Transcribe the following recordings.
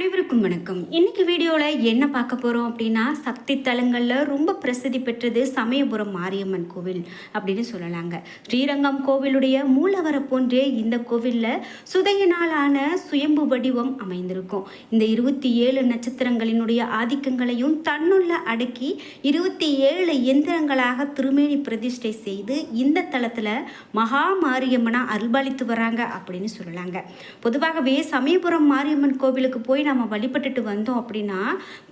அனைவருக்கும் வணக்கம். இன்னைக்கு வீடியோவில் என்ன பார்க்க போகிறோம் அப்படின்னா சக்தி தலங்களில் ரொம்ப பிரசித்தி பெற்றது சமயபுரம் மாரியம்மன் கோவில் அப்படின்னு சொல்லலாங்க. ஸ்ரீரங்கம் கோவிலுடைய மூலவரை போன்றே இந்த கோவிலில் சுதையினாலான சுயம்பு வடிவம் அமைந்திருக்கும். இந்த இருபத்தி ஏழு நட்சத்திரங்களினுடைய ஆதிக்கங்களையும் தன்னுள்ள அடக்கி இருபத்தி ஏழு எந்திரங்களாக திருமேனி பிரதிஷ்டை செய்து இந்த தலத்தில் மகா மாரியம்மனாக அருள்பாலித்து வராங்க அப்படின்னு சொல்லலாங்க. பொதுவாகவே சமயபுரம் மாரியம்மன் கோவிலுக்கு போய் நம்ம வழிபட்டுட்டு வந்தோம் அப்படின்னா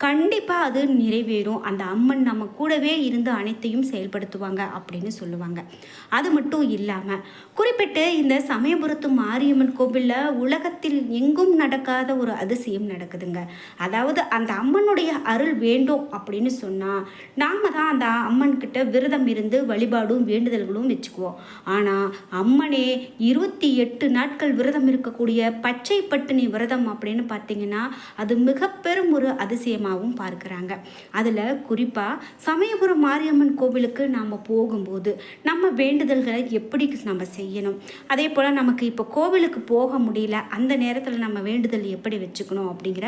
கண்டிப்பாக அது நிறைவேறும். அந்த அம்மன் நம்ம கூடவே இருந்து அனைத்தையும் செயல்படுத்துவாங்க அப்படின்னு சொல்லுவாங்க. அது மட்டும் இல்லாமல் குறிப்பிட்டு இந்த சமயபுரத்து மாரியம்மன் கோவிலில் உலகத்தில் எங்கும் நடக்காத ஒரு அதிசயம் நடக்குதுங்க. அதாவது அந்த அம்மனுடைய அருள் வேண்டும் அப்படின்னு சொன்னால் நாம் தான் அந்த அம்மன்கிட்ட விரதம் இருந்து வழிபாடும் வேண்டுதல்களும் வச்சுக்குவோம். ஆனால் அம்மனே இருபத்தி எட்டு நாட்கள் விரதம் இருக்கக்கூடிய பச்சை பட்டினி விரதம் அப்படின்னு பார்த்தீங்கன்னா அது மிக பெரும் ஒரு அதிசயமாகவும் பார்க்குறாங்க. அதில் குறிப்பாக சமயபுரம் மாரியம்மன் கோவிலுக்கு நாம் போகும்போது நம்ம வேண்டுதல்களை எப்படி நம்ம செய்யணும்? அதே போல் நமக்கு இப்போ கோவிலுக்கு போக முடியல அந்த நேரத்தில் நம்ம வேண்டுதல் எப்படி வச்சுக்கணும் அப்படிங்கிற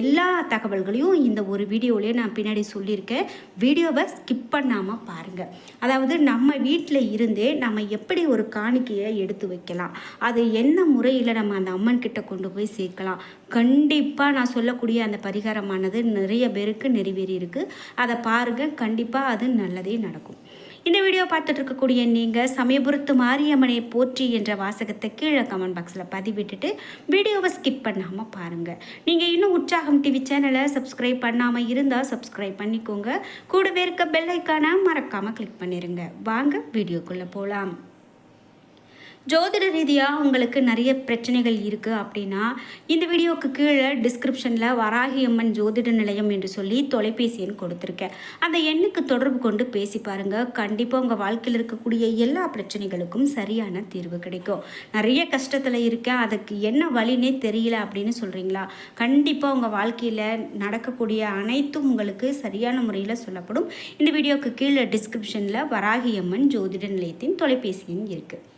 எல்லா தகவல்களையும் இந்த ஒரு வீடியோலேயே நான் பின்னாடி சொல்லியிருக்கேன். வீடியோவை ஸ்கிப் பண்ணாமல் பாருங்கள் அதாவது நம்ம வீட்டில் இருந்தே நம்ம எப்படி ஒரு காணிக்கையை எடுத்து வைக்கலாம்? அது என்ன முறையில் நம்ம அந்த அம்மன் கிட்ட கொண்டு போய் சேர்க்கலாம்? கண்டிப்பாக கண்டிப்பாக நான் சொல்லக்கூடிய அந்த பரிகாரமானது நிறைய பேருக்கு நிறைவேறி இருக்குது அதை பாருங்கள் கண்டிப்பாக அது நல்லதே நடக்கும். இந்த வீடியோ பார்த்துட்டு இருக்கக்கூடிய நீங்கள் சமயபுரத்து மாரியம்மனை போற்றி என்ற வாசகத்தை கீழே கமெண்ட் பாக்ஸில் பதிவிட்டுட்டு வீடியோவை ஸ்கிப் பண்ணாமல் பாருங்கள் நீங்கள் இன்னும் உற்சாகம் டிவி சேனலை சப்ஸ்கிரைப் பண்ணாமல் இருந்தால் சப்ஸ்கிரைப் பண்ணிக்கோங்க. கூடவே இருக்க பெல்லைக்கான மறக்காமல் கிளிக் பண்ணிடுங்க வாங்க வீடியோக்குள்ளே போகலாம் ஜோதிட ரீதியாக உங்களுக்கு நிறைய பிரச்சனைகள் இருக்குது அப்படின்னா இந்த வீடியோவுக்கு கீழே டிஸ்கிரிப்ஷனில் வராகி அம்மன் ஜோதிட நிலையம் என்று சொல்லி தொலைபேசி எண் கொடுத்துருக்கேன். அந்த எண்ணுக்கு தொடர்பு கொண்டு பேசி பாருங்கள் கண்டிப்பாக உங்கள் வாழ்க்கையில் இருக்கக்கூடிய எல்லா பிரச்சனைகளுக்கும் சரியான தீர்வு கிடைக்கும். நிறைய கஷ்டத்தில் இருக்கேன். அதுக்கு என்ன வழினே தெரியல அப்படின்னு சொல்கிறீங்களா கண்டிப்பாக உங்கள் வாழ்க்கையில் நடக்கக்கூடிய அனைத்தும் உங்களுக்கு சரியான முறையில் சொல்லப்படும். இந்த வீடியோவுக்கு கீழே டிஸ்கிரிப்ஷனில் வராகி அம்மன் ஜோதிட நிலையத்தின் தொலைபேசி எண் இருக்குது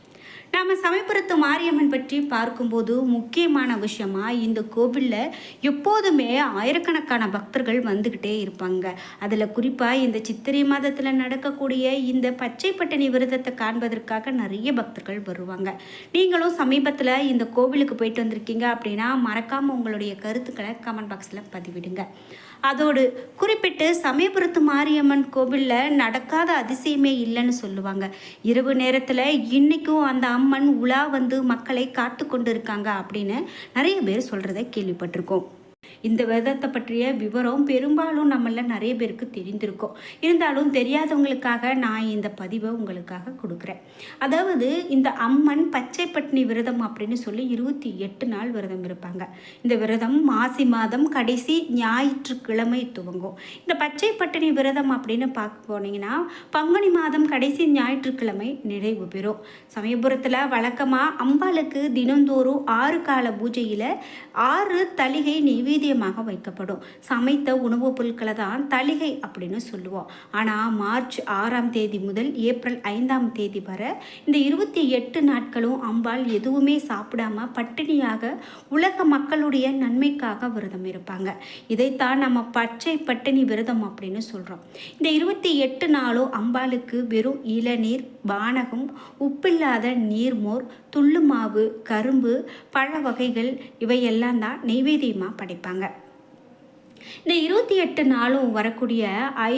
நாம் சமயபுரத்து மாரியம்மன் பற்றி பார்க்கும்போது முக்கியமான விஷயமா இந்த கோவிலில் எப்போதுமே ஆயிரக்கணக்கான பக்தர்கள் வந்துக்கிட்டே இருப்பாங்க. அதில் குறிப்பாக இந்த சித்திரை மாதத்தில் நடக்கக்கூடிய இந்த பச்சை பட்டினி விரதத்தை காண்பதற்காக நிறைய பக்தர்கள் வருவாங்க. நீங்களும் சமீபத்தில் இந்த கோவிலுக்கு போயிட்டு வந்திருக்கீங்க அப்படின்னா மறக்காமல் உங்களுடைய கருத்துக்களை கமெண்ட் பாக்ஸில் பதிவிடுங்க. அதோடு குறிப்பிட்டு சமயபுரத்து மாரியம்மன் கோவிலில் நடக்காத அதிசயமே இல்லைன்னு சொல்லுவாங்க. இரவு நேரத்தில் இன்றைக்கும் அந்த அம்மன் உலா வந்து மக்களை காத்து கொண்டு இருக்காங்க அப்படின்னு நிறைய பேர் சொல்கிறத கேள்விப்பட்டிருக்கோம். இந்த விரதத்தை பற்றிய விவரம் பெரும்பாலும் நம்மள நிறைய பேருக்கு தெரிந்திருக்கும். இருந்தாலும் தெரியாதவங்களுக்காக நான் இந்த பதிவை உங்களுக்காக கொடுக்குறேன். அதாவது இந்த அம்மன் பச்சை பட்டினி விரதம் அப்படின்னு சொல்லி இருபத்தி எட்டு நாள் விரதம் இருப்பாங்க. இந்த விரதம் மாசி மாதம் கடைசி ஞாயிற்றுக்கிழமை துவங்கும். இந்த பச்சை பட்டினி விரதம் அப்படின்னு பார்க்க போனீங்கன்னா பங்குனி மாதம் கடைசி ஞாயிற்றுக்கிழமை நிறைவு பெறும். சமயபுரத்தில் வழக்கமாக அம்பாளுக்கு தினந்தோறும் ஆறு கால பூஜையில் ஆறு தலிகை முக்கியமாக வைக்கப்படும். சமைத்த உணவுப் பொருட்களை தான் தளிகை அப்படின்னு சொல்லுவோம். ஆனால் மார்ச் ஆறாம் தேதி முதல் ஏப்ரல் ஐந்தாம் தேதி வரை இந்த இருபத்தி எட்டு நாட்களும் அம்பாள் எதுவுமே சாப்பிடாம பட்டினியாக உலக மக்களுடைய நன்மைக்காக விரதம் இருப்பாங்க. இதைத்தான் நம்ம பச்சை பட்டினி விரதம் அப்படின்னு சொல்கிறோம் இந்த இருபத்தி எட்டு நாளும் அம்பாளுக்கு வெறும் இளநீர் வானகம் உப்பில்லாத நீர்மோர் துள்ளு மாவு கரும்பு பழ வகைகள் இவையெல்லாம் தான் நெய்வேதியமாக படைப்பாங்க. இந்த இருபத்தி எட்டு நாளும் வரக்கூடிய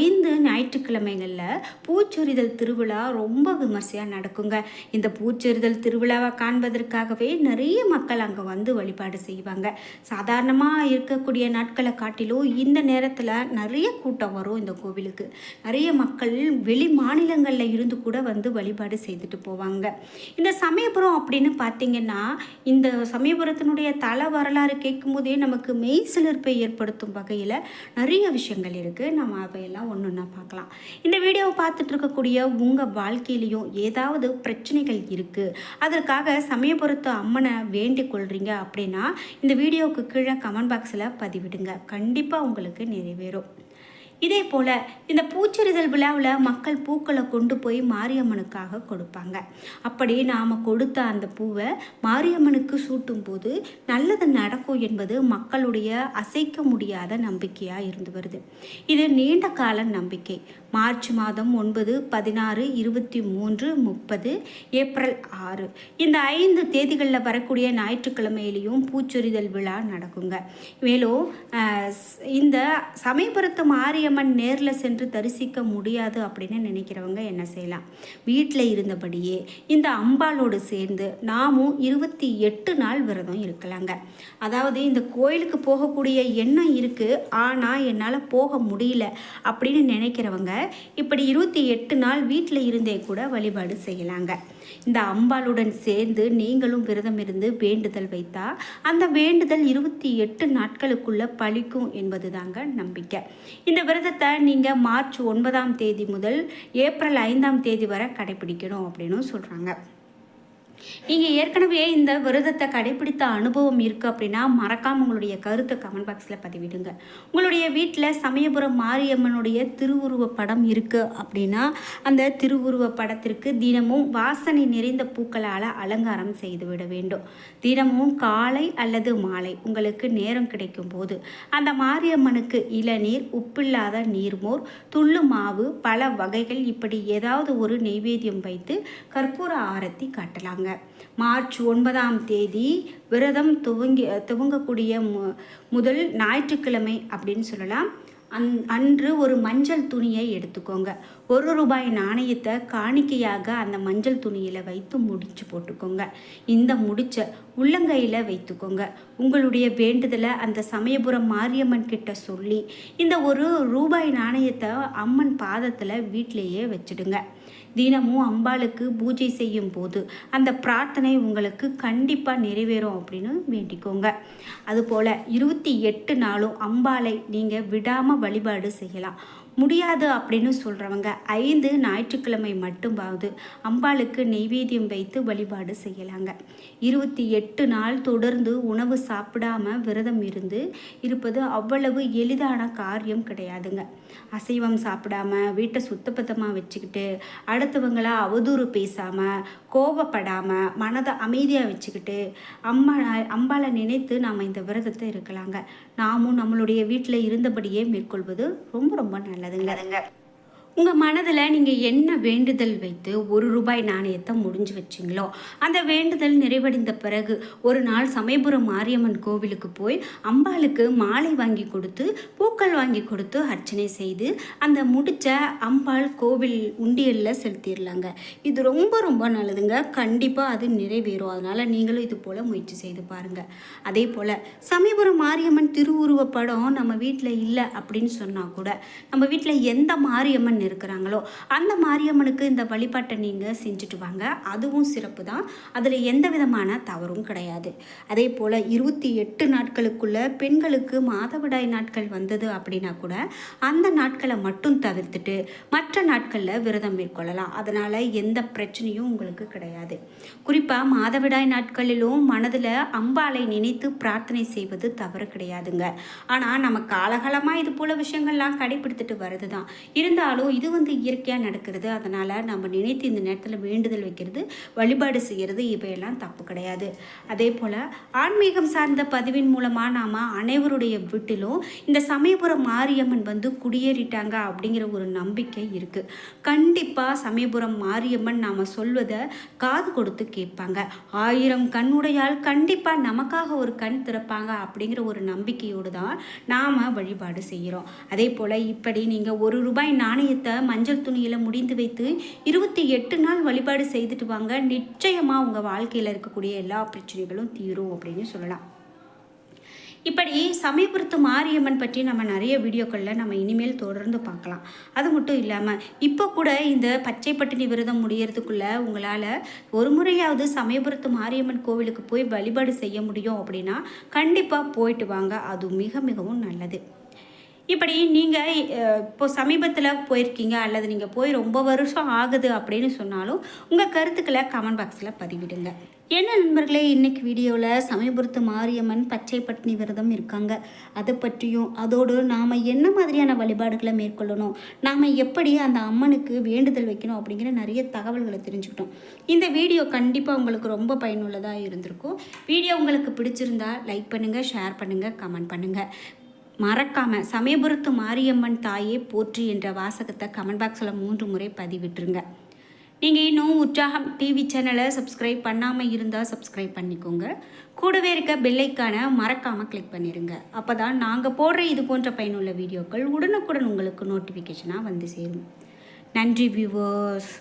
ஐந்து ஞாயிற்றுக்கிழமைகளில் பூச்சொரிதல் திருவிழா ரொம்ப விமர்சையாக நடக்குங்க. இந்த பூச்சொரிதல் திருவிழாவை காண்பதற்காகவே நிறைய மக்கள் அங்கே வந்து வழிபாடு செய்வாங்க. சாதாரணமாக இருக்கக்கூடிய நாட்களை காட்டிலும் இந்த நேரத்தில் நிறைய கூட்டம் வரும் இந்த கோவிலுக்கு. நிறைய மக்கள் வெளி மாநிலங்களில் இருந்து கூட வந்து வழிபாடு செய்துட்டு போவாங்க. இந்த சமயபுரம் அப்படின்னு பார்த்தீங்கன்னா இந்த சமயபுரத்தினுடைய தல வரலாறு கேட்கும்போதே நமக்கு மெய் சிலிர்ப்பை ஏற்படுத்தும் வகையில் நிறைய விஷயங்கள் இருக்குது நம்ம அவையெல்லாம் ஒன்று ஒன்றா பார்க்கலாம். இந்த வீடியோவை பார்த்துட்டு இருக்கக்கூடிய உங்கள் வாழ்க்கையிலையும் ஏதாவது பிரச்சனைகள் இருக்குது அதற்காக சமயபுரத்து அம்மனை வேண்டிக் கொள்கிறீங்க அப்படின்னா இந்த வீடியோவுக்கு கீழே கமெண்ட் பாக்ஸில் பதிவிடுங்க. கண்டிப்பாக உங்களுக்கு நிறைவேறும். இதே போல் இந்த பூச்செறிதல் விழாவில் மக்கள் பூக்களை கொண்டு போய் மாரியம்மனுக்காக கொடுப்பாங்க. அப்படி நாம் கொடுத்த அந்த பூவை மாரியம்மனுக்கு சூட்டும் போது நல்லது நடக்கும் என்பது மக்களுடைய அசைக்க முடியாத நம்பிக்கையாக இருந்து வருது. இது நீண்ட கால நம்பிக்கை. மார்ச் மாதம் ஒன்பது பதினாறு இருபத்தி மூன்று முப்பது ஏப்ரல் ஆறு. இந்த ஐந்து தேதிகளில் வரக்கூடிய ஞாயிற்றுக்கிழமையிலையும் பூச்சொரிதல் விழா நடக்குங்க. மேலும் இந்த சமயபுரத்து மாரியம்மன் நேரில் சென்று தரிசிக்க முடியாது அப்படின்னு நினைக்கிறவங்க என்ன செய்யலாம்? வீட்டில் இருந்தபடியே இந்த அம்பாளோடு சேர்ந்து நாமும் இருபத்தி எட்டு நாள் விரதம் இருக்கலாங்க. அதாவது இந்த கோயிலுக்கு போகக்கூடிய எண்ணம் இருக்குது ஆனால் என்னால் போக முடியல அப்படின்னு நினைக்கிறவங்க இப்படி இருபத்தி எட்டு நாள் வீட்டில் இருந்தே கூட வழிபாடு செய்யலாங்க. இந்த அம்பாளுடன் சேர்ந்து நீங்களும் விரதம் இருந்து வேண்டுதல் வைத்தா அந்த வேண்டுதல் இருபத்தி எட்டு நாட்களுக்குள்ள பழிக்கும் என்பது தாங்க நம்பிக்கை. இந்த விரதத்தை நீங்கள் மார்ச் ஒன்பதாம் தேதி முதல் ஏப்ரல் ஐந்தாம் தேதி வரை கடைபிடிக்கணும் அப்படின்னு சொல்கிறாங்க நீங்கள் ஏற்கனவே இந்த விரதத்தை கடைபிடித்த அனுபவம் இருக்குது அப்படின்னா மறக்காமல் உங்களுடைய கருத்தை கமெண்ட் பாக்ஸில் பதிவிடுங்க. உங்களுடைய வீட்டில் சமயபுரம் மாரியம்மனுடைய திருவுருவ படம் இருக்குது அப்படின்னா அந்த திருவுருவ படத்திற்கு தினமும் வாசனை நிறைந்த பூக்களால் அலங்காரம் செய்துவிட வேண்டும். தினமும் காலை அல்லது மாலை உங்களுக்கு நேரம் கிடைக்கும் போது அந்த மாரியம்மனுக்கு இளநீர் உப்பில்லாத நீர்மோர் துள்ளு மாவு பல வகைகள் இப்படி ஏதாவது ஒரு நெய்வேத்தியம் வைத்து கற்பூர ஆரத்தி காட்டலாங்க. மார்ச் ஒன்பதாம் தேதி விரதம் துவங்கி துவங்கக்கூடிய மு முதல் ஞாயிற்றுக்கிழமை அப்படின்னு சொல்லலாம். அந் அன்று ஒரு மஞ்சள் துணியை எடுத்துக்கோங்க. ஒரு ரூபாய் நாணயத்தை காணிக்கையாக அந்த மஞ்சள் துணியில் வைத்து முடிச்சு போட்டுக்கோங்க. இந்த முடிச்ச உள்ளங்கையில் வைத்துக்கோங்க. உங்களுடைய வேண்டுதலை அந்த சமயபுரம் மாரியம்மன் கிட்ட சொல்லி இந்த ஒரு ரூபாய் நாணயத்தை அம்மன் பாதத்தில் வீட்டிலேயே வச்சுடுங்க. தினமும் அம்பாளுக்கு பூஜை செய்யும் போது அந்த பிரார்த்தனை உங்களுக்கு கண்டிப்பாக நிறைவேறும் அப்படின்னு வேண்டிக்கோங்க. அதுபோல் இருபத்தி எட்டு நாளும் அம்பாளை நீங்கள் விடாமல் வழிபாடு செய்யலாம். முடியாது அப்படின்னு சொல்கிறவங்க ஐந்து ஞாயிற்றுக்கிழமை மட்டுமாவது அம்பாளுக்கு நெய்வேத்தியம் வைத்து வழிபாடு செய்யலாங்க. இருபத்தி எட்டு நாள் தொடர்ந்து உணவு சாப்பிடாம விரதம் இருந்து இருப்பது அவ்வளவு எளிதான காரியம் கிடையாதுங்க. அசைவம் சாப்பிடாம வீட்டை சுத்தபத்தமாக வச்சுக்கிட்டு அடுத்தவங்கள அவதூறு பேசாமல் கோபப்படாமல் மனதை அமைதியாக வச்சுக்கிட்டு அம்மா அம்பாளை நினைத்து நாம் இந்த விரதத்தை இருக்கலாங்க. நாமும் நம்மளுடைய வீட்டில் இருந்தபடியே மேற்கொள்வது ரொம்ப ரொம்ப நல்லது. நல்லதுங்க உங்கள் மனதில் நீங்கள் என்ன வேண்டுதல் வைத்து ஒரு ரூபாய் நாணயத்தை முடிஞ்சு வச்சிங்களோ அந்த வேண்டுதல் நிறைவடைந்த பிறகு ஒரு நாள் சமயபுரம் மாரியம்மன் கோவிலுக்கு போய் அம்பாளுக்கு மாலை வாங்கி கொடுத்து பூக்கள் வாங்கி கொடுத்து அர்ச்சனை செய்து அந்த முடிச்ச அம்பாள் கோவில் உண்டியலில் செலுத்திடலாங்க. இது ரொம்ப ரொம்ப நல்லதுங்க. கண்டிப்பாக அது நிறைவேறும். அதனால் நீங்களும் இது போல் முயற்சி செய்து பாருங்கள் அதே போல் சமயபுரம் மாரியம்மன் திருவுருவ படம் நம்ம வீட்டில் இல்லை அப்படின்னு சொன்னால் கூட நம்ம வீட்டில் எந்த மாரியம்மன் இருக்கிறாங்களோ? அந்த மாரியம்மனுக்கு இந்த வழிபாட்டை நீங்கள் செஞ்சுட்டு வாங்க. அதுவும் சிறப்பு தான். அதில் எந்த விதமான தவறும் கிடையாது. அதே போல் இருபத்தி எட்டு நாட்களுக்குள்ள பெண்களுக்கு மாதவிடாய் நாட்கள் வந்தது அப்படின்னா கூட அந்த நாட்களை மட்டும் தவிர்த்துட்டு மற்ற நாட்களில் விரதம் மேற்கொள்ளலாம். அதனால் எந்த பிரச்சனையும் உங்களுக்கு கிடையாது. குறிப்பாக மாதவிடாய் நாட்களிலும் மனதில் அம்பாளை நினைத்து பிரார்த்தனை செய்வது தவறு கிடையாதுங்க. ஆனால் நம்ம காலகாலமாக இது போல் விஷயங்கள்லாம் கடைபிடித்துட்டு வருது தான் இருந்தாலும் இது வந்து இயற்கையாக நடக்கிறது. அதனால் நம்ம நினைத்து இந்த நேரத்தில் வேண்டுதல் வைக்கிறது வழிபாடு செய்கிறது இவையெல்லாம் தப்பு கிடையாது. அதே போல் ஆன்மீகம் சார்ந்த பதிவின் மூலமாக நாம் அனைவருடைய வீட்டிலும் இந்த சமயபுரம் மாரியம்மன் வந்து குடியேறிட்டாங்க அப்படிங்கிற ஒரு நம்பிக்கை இருக்குது கண்டிப்பாக சமயபுரம் மாரியம்மன் நாம் சொல்வதை காது கொடுத்து கேட்பாங்க. ஆயிரம் கண்ணுடையால் கண்டிப்பாக நமக்காக ஒரு கண் திறப்பாங்க அப்படிங்கிற ஒரு நம்பிக்கையோடு தான் நாம் வழிபாடு செய்கிறோம் அதே போல் இப்படி நீங்கள் ஒரு ரூபாய் நாணயத்தை மஞ்சள் துணியில் முடிந்து வைத்து இருபத்தி எட்டு நாள் வழிபாடு செய்துட்டு வாங்க. நிச்சயமாக உங்கள் வாழ்க்கையில் இருக்கக்கூடிய எல்லா பிரச்சனைகளும் தீரும் அப்படின்னு சொல்லலாம். இப்படி சமயபுரத்து மாரியம்மன் பற்றி நம்ம நிறைய வீடியோக்களில் நம்ம இனிமேல் தொடர்ந்து பார்க்கலாம். அது மட்டும் இல்லாமல் இப்போ கூட இந்த பச்சை பட்டினி விரதம் முடியறதுக்குள்ளே உங்களால் ஒரு முறையாவது சமயபுரத்து மாரியம்மன் கோவிலுக்கு போய் வழிபாடு செய்ய முடியும் அப்படின்னா கண்டிப்பாக போயிட்டு வாங்க. அது மிக மிகவும் நல்லது. இப்படி நீங்கள் இப்போ சமீபத்தில் போயிருக்கீங்க அல்லது நீங்கள் போய் ரொம்ப வருஷம் ஆகுது அப்படின்னு சொன்னாலும் உங்கள் கருத்துக்களை கமெண்ட் பாக்ஸில் பதிவிடுங்க. என்ன நண்பர்களே இன்னைக்கு வீடியோவில் சமயபுரத்து மாரியம்மன் பச்சை பட்டினி விரதம் இருக்காங்க. அதை பற்றியும் அதோடு நாம் என்ன மாதிரியான வழிபாடுகளை மேற்கொள்ளணும் நாம் எப்படி அந்த அம்மனுக்கு வேண்டுதல் வைக்கணும் அப்படிங்கிற நிறைய தகவல்களை தெரிஞ்சுக்கிட்டோம். இந்த வீடியோ கண்டிப்பாக உங்களுக்கு ரொம்ப பயனுள்ளதாக இருந்திருக்கும். வீடியோ உங்களுக்கு பிடிச்சிருந்தா லைக் பண்ணுங்கள் ஷேர் பண்ணுங்கள் கமெண்ட் பண்ணுங்கள் மறக்காம சமயபுரத்து மாரியம்மன் தாயே போற்றி என்ற வாசகத்தை கமெண்ட் பாக்ஸில் மூன்று முறை பதிவிட்டுருங்க. நீங்கள் இன்னும் உற்சாகம் டிவி சேனலை சப்ஸ்கிரைப் பண்ணாமல் இருந்தால் சப்ஸ்கிரைப் பண்ணிக்கோங்க. கூடவே இருக்க பெல்லைக்கான மறக்காமல் கிளிக் பண்ணிடுங்க அப்போ தான் நாங்கள் போடுற இது போன்ற பயனுள்ள வீடியோக்கள் உடனுக்குடன் உங்களுக்கு நோட்டிஃபிகேஷனாக வந்து சேரும். நன்றி வியூவர்ஸ்